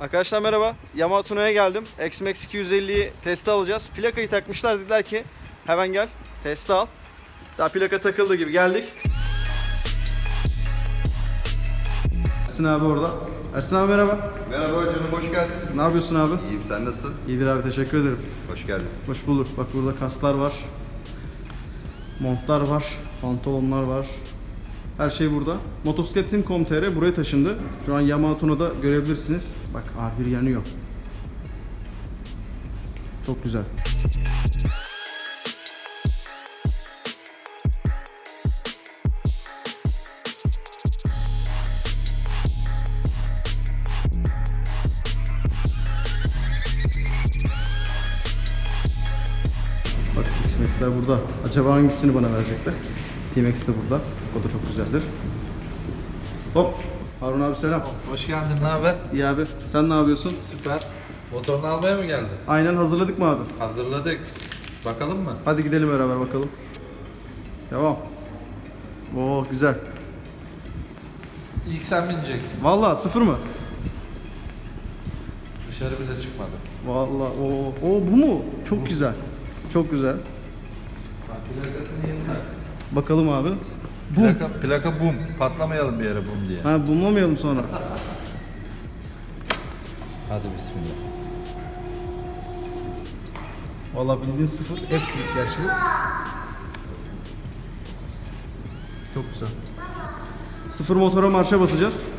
Arkadaşlar merhaba. Yamaha Tuna'ya geldim. X-Max 250'yi teste alacağız. Plakayı takmışlar dediler ki hemen gel teste al. Daha plaka takıldı gibi geldik. Ersin abi orada. Ersin abi merhaba. Merhaba canım hoş geldin. Ne yapıyorsun abi? İyiyim sen nasılsın? İyidir abi teşekkür ederim. Hoş geldin. Hoş bulduk. Bak burada kaslar var. Montlar var. Pantolonlar var. Her şey burada. Motosikletim.com.tr buraya taşındı. Şu an Yamaha Tuna'da görebilirsiniz. Bak A1 yanıyor. Çok güzel. Bak X-Max'ler burada. Acaba hangisini bana verecekler? T-Max de burada. O da çok güzeldir. Hop. Harun abi selam. Hoş geldin, ne haber? İyi abi. Sen ne yapıyorsun? Süper. Motorunu almaya mı geldin? Aynen hazırladık mı abi? Hazırladık. Bakalım mı? Hadi gidelim beraber bakalım. Devam. Oo güzel. İlk sen bineceksin. Vallahi sıfır mı? Dışarı bile çıkmadı. Vallahi o o bu mu? Çok güzel. Çok güzel. Bak plakasını yeni. Bakalım abi. Plaka, plaka bum. Patlamayalım bir yere bum diye. Ha bulmamayalım sonra. Hadi bismillah. Vallahi bildiğin sıfır F tip gerçi bu. Çok güzel. Sıfır motora marşa basacağız.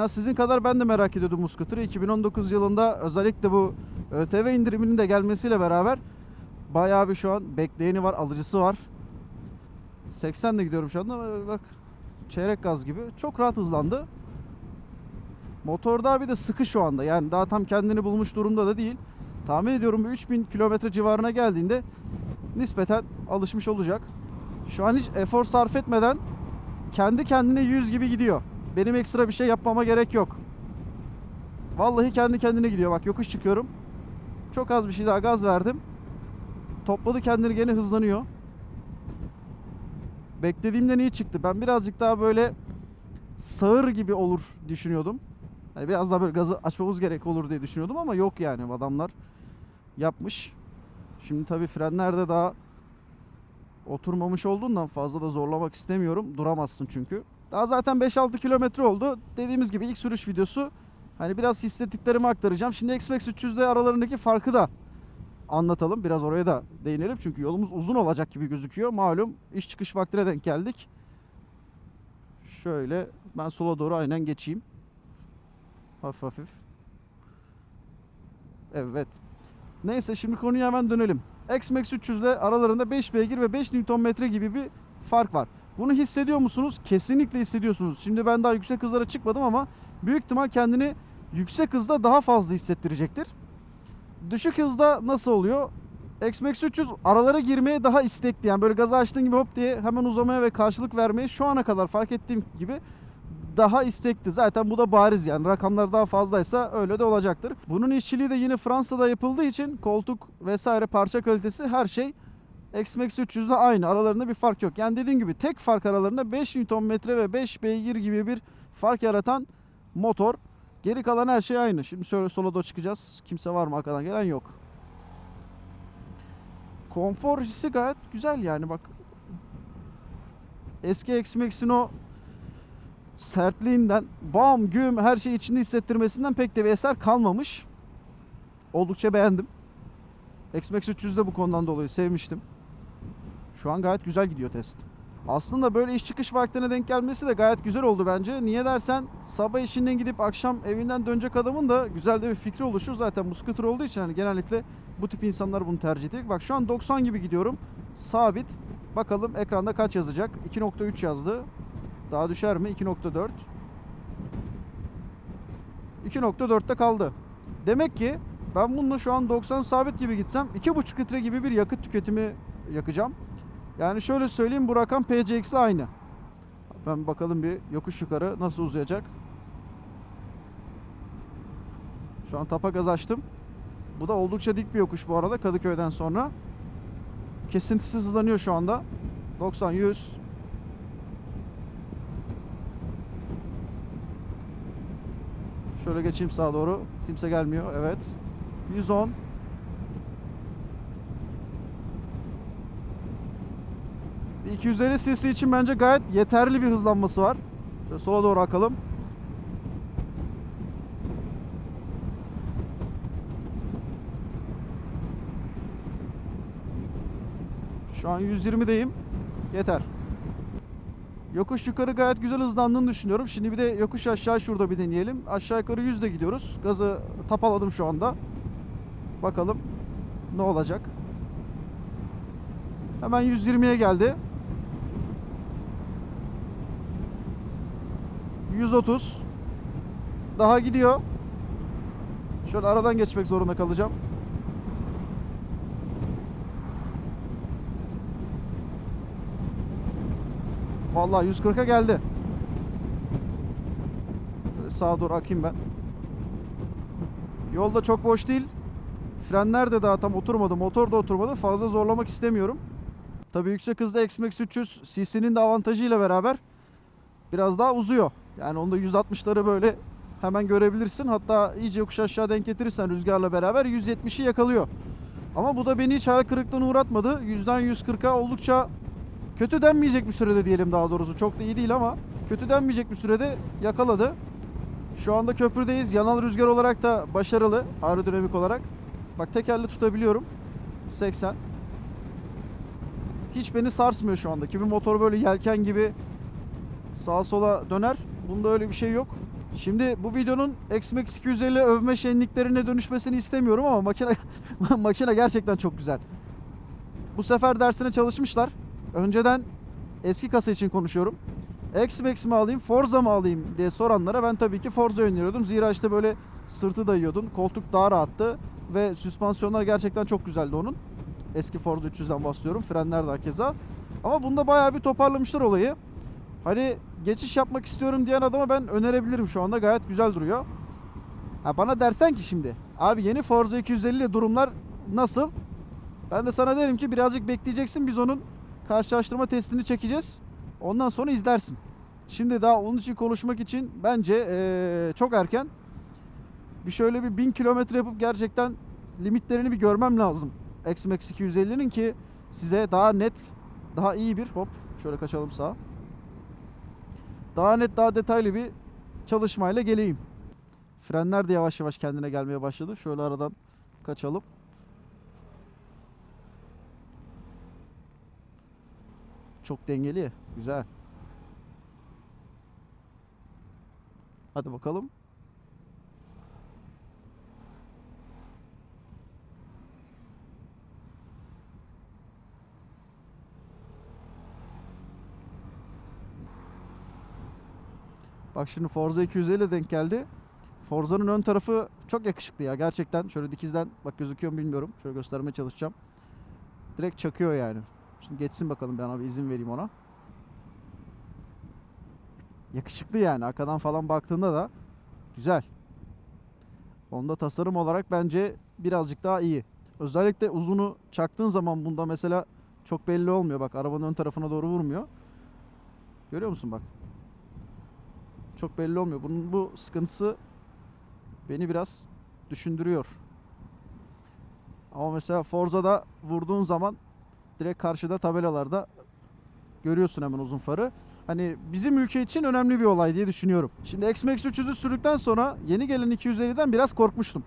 Az sizin kadar ben de merak ediyordum bu scooter'ı. 2019 yılında özellikle bu ÖTV indiriminin de gelmesiyle beraber bayağı bir şu an bekleyeni var, alıcısı var. 80 de gidiyorum şu anda. Bak çeyrek gaz gibi. Çok rahat hızlandı. Motorda bir de sıkı şu anda. Yani daha tam kendini bulmuş durumda da değil. Tahmin ediyorum bu 3000 kilometre civarına geldiğinde nispeten alışmış olacak. Şu an hiç efor sarf etmeden kendi kendine 100 gibi gidiyor. Benim ekstra bir şey yapmama gerek yok. Vallahi kendi kendine gidiyor. Bak yokuş çıkıyorum. Çok az bir şey daha gaz verdim. Topladı kendini gene hızlanıyor. Beklediğimden iyi çıktı. Ben birazcık daha böyle sağır gibi olur düşünüyordum. Yani biraz daha böyle gazı açmamız gerek olur diye düşünüyordum ama yok yani adamlar yapmış. Şimdi tabii frenlerde daha oturmamış olduğundan fazla da zorlamak istemiyorum. Duramazsın çünkü. Daha zaten 5-6 kilometre oldu. Dediğimiz gibi ilk sürüş videosu. Hani biraz hissettiklerimi aktaracağım. Şimdi X-Max 300'de aralarındaki farkı da anlatalım. Biraz oraya da değinelim. Çünkü yolumuz uzun olacak gibi gözüküyor. Malum iş çıkış vaktine denk geldik. Şöyle ben sola doğru aynen geçeyim. Hafif hafif. Evet. Neyse şimdi konuya hemen dönelim. X-Max 300 ile aralarında 5 beygir ve 5 Nm gibi bir fark var. Bunu hissediyor musunuz? Kesinlikle hissediyorsunuz. Şimdi ben daha yüksek hızlara çıkmadım ama büyük ihtimal kendini yüksek hızda daha fazla hissettirecektir. Düşük hızda nasıl oluyor? X-Max 300 aralara girmeye daha istekli. Yani böyle gazı açtığın gibi hop diye hemen uzamaya ve karşılık vermeye şu ana kadar fark ettiğim gibi daha istekli. Zaten bu da bariz yani rakamlar daha fazlaysa öyle de olacaktır. Bunun işçiliği de yine Fransa'da yapıldığı için koltuk vesaire parça kalitesi her şey X-Max 300 ile aynı. Aralarında bir fark yok. Yani dediğim gibi tek fark aralarında 5 Nm ve 5 beygir gibi bir fark yaratan motor. Geri kalan her şey aynı. Şimdi şöyle sola doğru çıkacağız. Kimse var mı arkadan gelen yok. Konfor hissi gayet güzel yani bak. Eski X-Max'in o sertliğinden, bam güm her şey içinde hissettirmesinden pek de bir eser kalmamış. Oldukça beğendim. X-Max 300'de bu konudan dolayı sevmiştim. Şu an gayet güzel gidiyor test. Aslında böyle iş çıkış vaktine denk gelmesi de gayet güzel oldu bence. Niye dersen sabah işinden gidip akşam evinden dönecek adamın da güzel de bir fikri oluşur. Zaten bu scooter olduğu için hani genellikle bu tip insanlar bunu tercih ediyor. Bak şu an 90 gibi gidiyorum. Sabit. Bakalım ekranda kaç yazacak? 2.3 yazdı. Daha düşer mi? 2.4. 2.4'te kaldı. Demek ki ben bununla şu an 90 sabit gibi gitsem 2.5 litre gibi bir yakıt tüketimi yakacağım. Yani şöyle söyleyeyim bu rakam PCX ile aynı. Ben bakalım bir yokuş yukarı nasıl uzayacak. Şu an tapa gaz açtım. Bu da oldukça dik bir yokuş bu arada Kadıköy'den sonra. Kesintisiz hızlanıyor şu anda. 90 100 Şöyle geçeyim sağa doğru. Kimse gelmiyor. Evet. 110 250 cc için bence gayet yeterli bir hızlanması var. Şöyle sola doğru akalım. Şu an 120'deyim. Yeter. Yokuş yukarı gayet güzel hızlandığını düşünüyorum. Şimdi bir de yokuş aşağı şurada bir deneyelim. Aşağı yukarı 100'de gidiyoruz. Gazı tapaladım şu anda. Bakalım ne olacak. Hemen 120'ye geldi. 130. Daha gidiyor. Şöyle aradan geçmek zorunda kalacağım. Vallahi 140'a geldi. Şöyle sağa doğru akayım ben. Yolda çok boş değil. Frenler de daha tam oturmadı. Motor da oturmadı. Fazla zorlamak istemiyorum. Tabii yüksek hızda X-Max 300 cc'nin de avantajıyla beraber biraz daha uzuyor. Yani onda 160'ları böyle hemen görebilirsin. Hatta iyice yokuş aşağı denk getirirsen rüzgarla beraber 170'i yakalıyor. Ama bu da beni hiç hayal kırıklığına uğratmadı. 100'den 140'a oldukça kötü denmeyecek bir sürede diyelim daha doğrusu. Çok da iyi değil ama kötü denmeyecek bir sürede yakaladı. Şu anda köprüdeyiz. Yanal rüzgar olarak da başarılı aerodinamik olarak. Bak tek elle tutabiliyorum. 80. Hiç beni sarsmıyor şu anda. Kimi motor böyle yelken gibi sağa sola döner. Bunda öyle bir şey yok. Şimdi bu videonun X-Max 250 övme şenliklerine dönüşmesini istemiyorum ama makine makine gerçekten çok güzel. Bu sefer dersine çalışmışlar. Önceden eski kasa için konuşuyorum. X-Max mi alayım, Forza mı alayım diye soranlara ben tabii ki Forza öneriyordum. Zira işte böyle sırtı dayıyordun, koltuk daha rahattı ve süspansiyonlar gerçekten çok güzeldi onun. Eski Forza 300'den bahsediyorum. Frenler de keza. Ama bunda bayağı bir toparlamışlar olayı. Hani geçiş yapmak istiyorum diyen adama ben önerebilirim şu anda. Gayet güzel duruyor. Ha bana dersen ki şimdi abi yeni Forza 250 ile durumlar nasıl? Ben de sana derim ki birazcık bekleyeceksin. Biz onun karşılaştırma testini çekeceğiz. Ondan sonra izlersin. Şimdi daha onun için konuşmak için bence eee, çok erken. Bir şöyle bir 1000 kilometre yapıp gerçekten limitlerini bir görmem lazım. X-Max 250'nin ki size daha net, daha iyi bir hop şöyle kaçalım sağa. Daha net, daha detaylı bir çalışmayla geleyim. Frenler de yavaş yavaş kendine gelmeye başladı. Şöyle aradan kaçalım. Çok dengeli. Güzel. Hadi bakalım. Bak şimdi Forza 250 ile denk geldi. Forza'nın ön tarafı çok yakışıklı ya gerçekten. Şöyle dikizden bak gözüküyor mu bilmiyorum. Şöyle göstermeye çalışacağım. Direkt çakıyor yani. Şimdi geçsin bakalım ben abi izin vereyim ona. Yakışıklı yani arkadan falan baktığında da güzel. Onda tasarım olarak bence birazcık daha iyi. Özellikle uzunu çaktığın zaman bunda mesela çok belli olmuyor. Bak arabanın ön tarafına doğru vurmuyor. Görüyor musun bak? Çok belli olmuyor. Bunun bu sıkıntısı beni biraz düşündürüyor. Ama mesela Forza'da vurduğun zaman direkt karşıda tabelalarda görüyorsun hemen uzun farı. Hani bizim ülke için önemli bir olay diye düşünüyorum. Şimdi X-Max 300'ü sürdükten sonra yeni gelen 250'den biraz korkmuştum.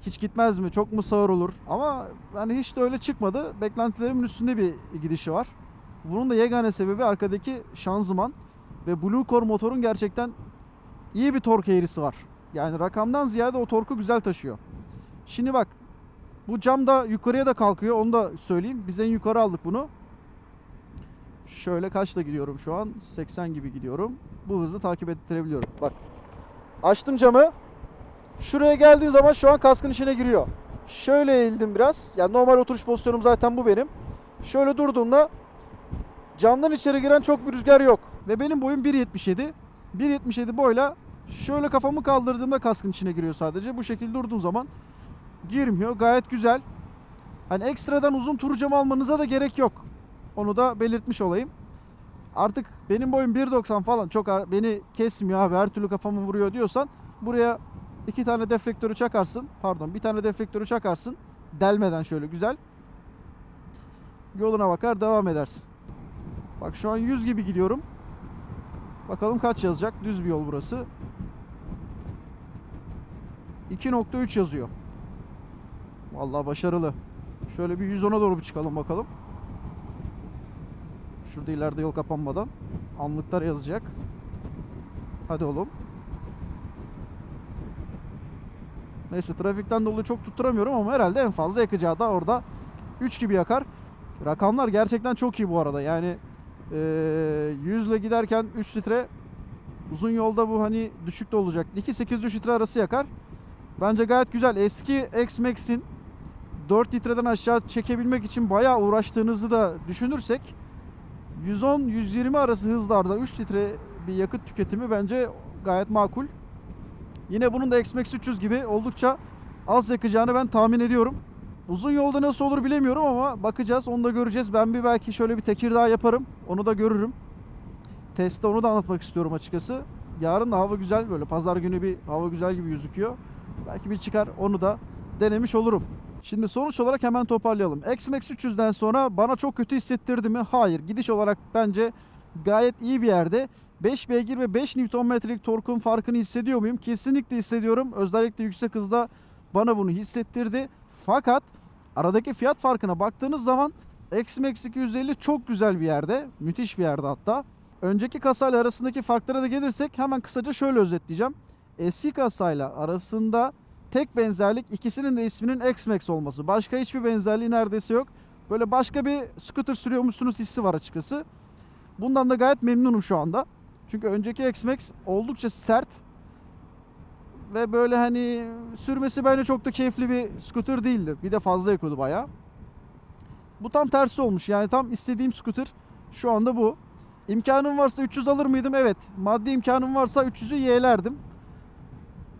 Hiç gitmez mi? Çok mu sağır olur? Ama hani hiç de öyle çıkmadı. Beklentilerimin üstünde bir gidişi var. Bunun da yegane sebebi arkadaki şanzıman ve Blue Core motorun gerçekten iyi bir tork eğrisi var. Yani rakamdan ziyade o torku güzel taşıyor. Şimdi bak bu cam da yukarıya da kalkıyor onu da söyleyeyim. Biz en yukarı aldık bunu. Şöyle kaçta gidiyorum şu an? 80 gibi gidiyorum. Bu hızı takip ettirebiliyorum. Bak. Açtım camı. Şuraya geldiğim zaman şu an kaskın içine giriyor. Şöyle eğildim biraz. Yani normal oturuş pozisyonum zaten bu benim. Şöyle durduğumda Camdan içeri giren çok bir rüzgar yok. Ve benim boyum 1.77. 1.77 boyla şöyle kafamı kaldırdığımda kaskın içine giriyor sadece. Bu şekilde durduğum zaman girmiyor. Gayet güzel. Hani ekstradan uzun tur camı almanıza da gerek yok. Onu da belirtmiş olayım. Artık benim boyum 1.90 falan çok beni kesmiyor abi her türlü kafamı vuruyor diyorsan buraya iki tane deflektörü çakarsın. Pardon bir tane deflektörü çakarsın. Delmeden şöyle güzel. Yoluna bakar devam edersin. Bak şu an 100 gibi gidiyorum. Bakalım kaç yazacak. Düz bir yol burası. 2.3 yazıyor. Vallahi başarılı. Şöyle bir 110'a doğru bir çıkalım bakalım. Şurada ileride yol kapanmadan. Anlıklar yazacak. Hadi oğlum. Neyse trafikten dolayı çok tutturamıyorum ama herhalde en fazla yakacağı da orada 3 gibi yakar. Rakamlar gerçekten çok iyi bu arada. Yani 100 ile giderken 3 litre uzun yolda bu hani düşük de olacak. 2-8-3 litre arası yakar. Bence gayet güzel. Eski X-Max'in 4 litreden aşağı çekebilmek için bayağı uğraştığınızı da düşünürsek 110-120 arası hızlarda 3 litre bir yakıt tüketimi bence gayet makul. Yine bunun da X-Max 300 gibi oldukça az yakacağını ben tahmin ediyorum. Uzun yolda nasıl olur bilemiyorum ama bakacağız onu da göreceğiz. Ben bir belki şöyle bir Tekirdağ yaparım. Onu da görürüm. Testte onu da anlatmak istiyorum açıkçası. Yarın da hava güzel böyle pazar günü bir hava güzel gibi gözüküyor. Belki bir çıkar onu da denemiş olurum. Şimdi sonuç olarak hemen toparlayalım. X-Max 300'den sonra bana çok kötü hissettirdi mi? Hayır. Gidiş olarak bence gayet iyi bir yerde. 5 beygir ve 5 Nm'lik torkun farkını hissediyor muyum? Kesinlikle hissediyorum. Özellikle yüksek hızda bana bunu hissettirdi. Fakat aradaki fiyat farkına baktığınız zaman X-Max 250 çok güzel bir yerde. Müthiş bir yerde hatta. Önceki kasayla arasındaki farklara da gelirsek hemen kısaca şöyle özetleyeceğim. Eski kasayla arasında tek benzerlik ikisinin de isminin X-Max olması. Başka hiçbir benzerliği neredeyse yok. Böyle başka bir scooter sürüyormuşsunuz hissi var açıkçası. Bundan da gayet memnunum şu anda. Çünkü önceki X-Max oldukça sert ve böyle hani sürmesi bence çok da keyifli bir scooter değildi. Bir de fazla yakıyordu bayağı. Bu tam tersi olmuş. Yani tam istediğim scooter şu anda bu. İmkanım varsa 300 alır mıydım? Evet. Maddi imkanım varsa 300'ü yeğlerdim.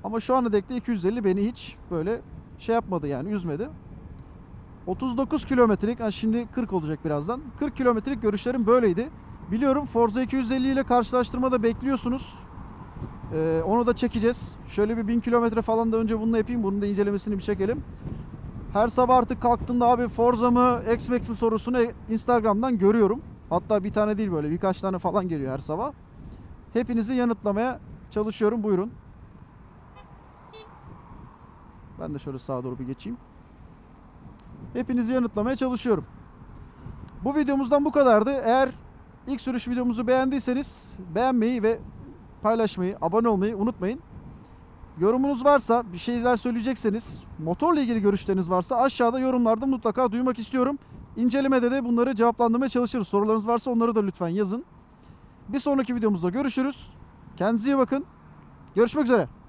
Ama şu ana dek de 250 beni hiç böyle şey yapmadı yani üzmedi. 39 kilometrelik, ha şimdi 40 olacak birazdan. 40 kilometrelik görüşlerim böyleydi. Biliyorum Forza 250 ile karşılaştırmada bekliyorsunuz. Ee, onu da çekeceğiz. Şöyle bir 1000 kilometre falan da önce bunu yapayım. Bunun da incelemesini bir çekelim. Her sabah artık kalktığımda abi Forza mı X-Max mi sorusunu Instagram'dan görüyorum. Hatta bir tane değil böyle birkaç tane falan geliyor her sabah. Hepinizi yanıtlamaya çalışıyorum. Buyurun. Ben de şöyle sağa doğru bir geçeyim. Hepinizi yanıtlamaya çalışıyorum. Bu videomuzdan bu kadardı. Eğer ilk sürüş videomuzu beğendiyseniz beğenmeyi ve paylaşmayı, abone olmayı unutmayın. Yorumunuz varsa, bir şeyler söyleyecekseniz, motorla ilgili görüşleriniz varsa aşağıda yorumlarda mutlaka duymak istiyorum. İncelemede de bunları cevaplandırmaya çalışırız. Sorularınız varsa onları da lütfen yazın. Bir sonraki videomuzda görüşürüz. Kendinize iyi bakın. Görüşmek üzere.